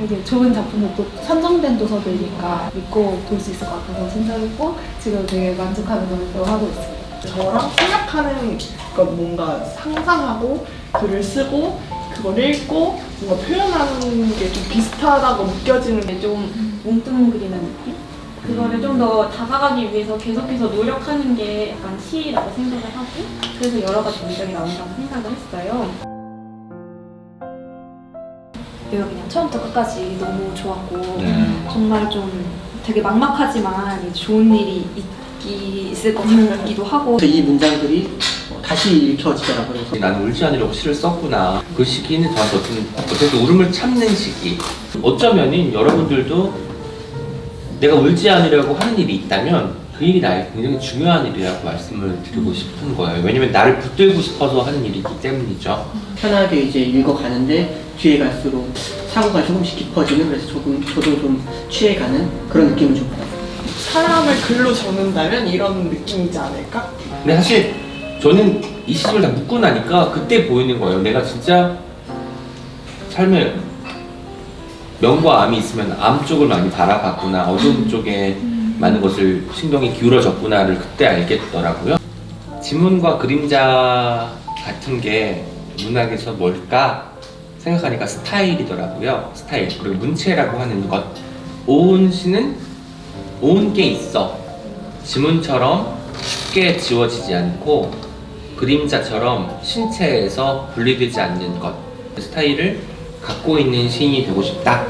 근데 또 선정된 도서들이니까 믿고 볼 수 있을 것 같아서 신청했고 지금 되게 만족하면서 하고 있어요. 저랑 생각하는 건 뭔가 상상하고 글을 쓰고 그걸 읽고 뭔가 표현하는 게 좀 비슷하다고 느껴지는 게 좀 뭉뚱그리는 느낌? 그거를 좀 더 다가가기 위해서 계속해서 노력하는 게 약간 시라고 생각을 하고 그래서 여러 가지 문장이 나온다고 생각을 했어요. 내가 그냥 처음부터 끝까지 너무 좋았고 네. 정말 좀 되게 막막하지만 이제 좋은 일이 있기 있을 것 같기도 하고 그래서 이 문장들이 어, 다시 읽혀지더라고요. 그래서 나는 울지 않으려고 시를 썼구나. 그 시기는 저한테 어떤, 어쨌든 울음을 참는 시기. 어쩌면은 여러분들도 내가 울지 않으려고 하는 일이 있다면 그 일이 나에게 굉장히 중요한 일이라고 말씀을 드리고 싶은 거예요. 왜냐면 나를 붙들고 싶어서 하는 일이기 때문이죠. 편하게 이제 읽어가는데 뒤에 갈수록 사고가 조금씩 깊어지는 그래서 조금 저도 좀 취해가는 그런 느낌을 좀 받았어요. 사람을 글로 적는다면 이런 느낌이지 않을까? 근데 사실 저는 이 시집을 다 묻고 나니까 그때 보이는 거예요. 내가 진짜 삶에 명과 암이 있으면 암 쪽을 많이 바라봤구나, 어두운 쪽에 많은 것을 신경이 기울어졌구나를 그때 알겠더라고요. 지문과 그림자 같은 게 문학에서 뭘까 생각하니까 스타일이더라고요. 스타일. 그리고 문체라고 하는 것. 오은 시는 오은 게 있어. 지문처럼 쉽게 지워지지 않고 그림자처럼 신체에서 분리되지 않는 것. 그 스타일을 갖고 있는 시인이 되고 싶다.